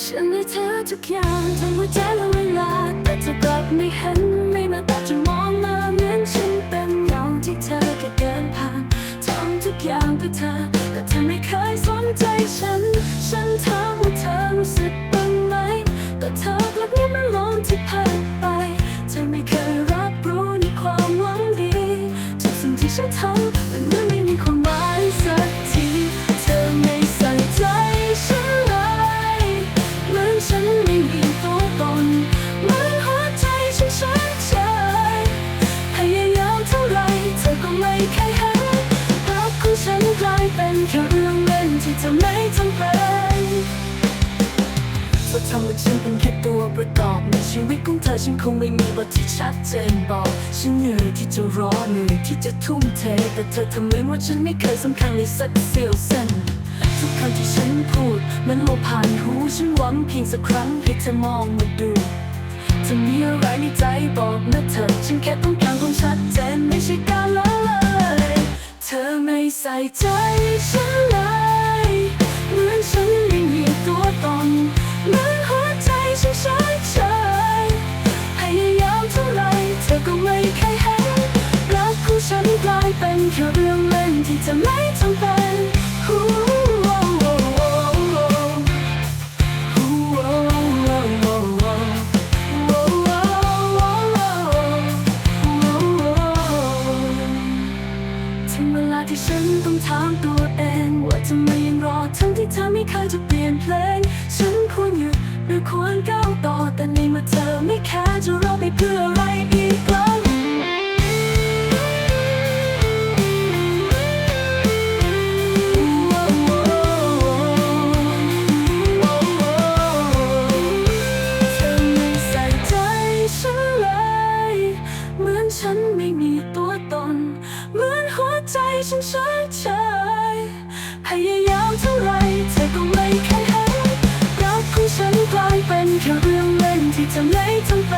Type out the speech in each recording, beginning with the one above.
ฉันให้เธอทุกอย่างทั้งหัวใจและเวลา แต่เธอกลับไม่เห็นไม่มาแต่จะมองมาเหมือนฉันเป็นเงาที่เธอแค่เดินผ่านทำทุกอย่างเพื่อเธอแต่เธอไม่เคยสนใจฉัน เคยเห็นรักของฉันกลายเป็นแค่เรื่องเล่นที่เธอไม่จำเป็นสุดทำให้ฉันเป็นแค่ตัวประกอบในชีวิตของเธอฉันคงไม่มีบทที่ชัดเจนบอก ฉันเหนื่อยที่จะรอเหนื่อยที่จะทุ่มเท แต่เธอทำเหมือนว่าฉันไม่เคยสำคัญเลยสักเสี้ยวเส้นทุกคำที่ฉันพูดมันโลผ่านหูฉันหวังเพียงสักครั้งให้เธอมองมาดูจะมีอะไรในใจบอกนะเธอ ฉันแค่ต้องการความชัดเจนไม่ใช่การละเลย ไม่ใส่ใจฉันเลยเหมือนฉันไม่มีตัวตนเหมือนหัวใจฉันเฉยเฉยพยายามเท่าไรเธอก็ไม่เคยเห็นรักของฉันกลายเป็นแค่เรื่องเล่นที่จะไม่จำเป็น ต้องถามตัวเองว่าทำไมยังรอทั้งที่เธอไม่เคยจะเปลี่ยนเพลง ฉันควรหยุดหรือควรก้าวต่อแต่ในเมื่อเธอไม่แค่จะรอไปเพื่ออะไร เธอเรื่องเล่นที่ทำให้ทำไป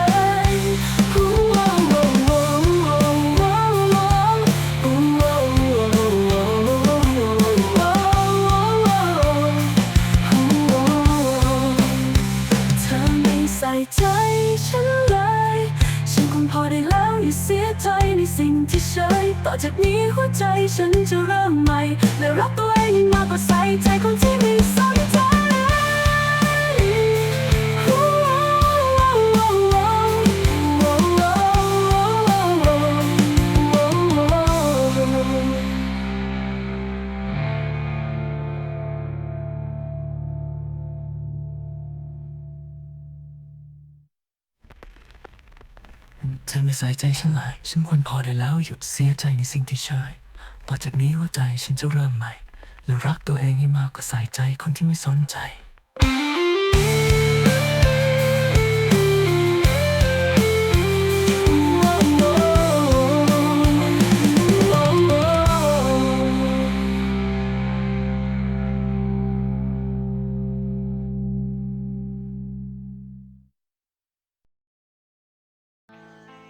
ใส่ใจฉันเลย ฉันคงพอได้แล้วอย่าเสียใจในสิ่งที่เฉยต่อจากนี้หัวใจฉันจะเริ่มใหม่ และรักตัวเองมากกว่าใส่ใจคนที่มี เธอไม่ใส่ใจฉันเลยฉันควรพอได้แล้วหยุดเสียใจในสิ่งที่เชยต่อจากนี้ว่าใจฉันจะเริ่มใหม่และรักตัวเองให้มากกว่าใส่ใจคนที่ไม่สนใจ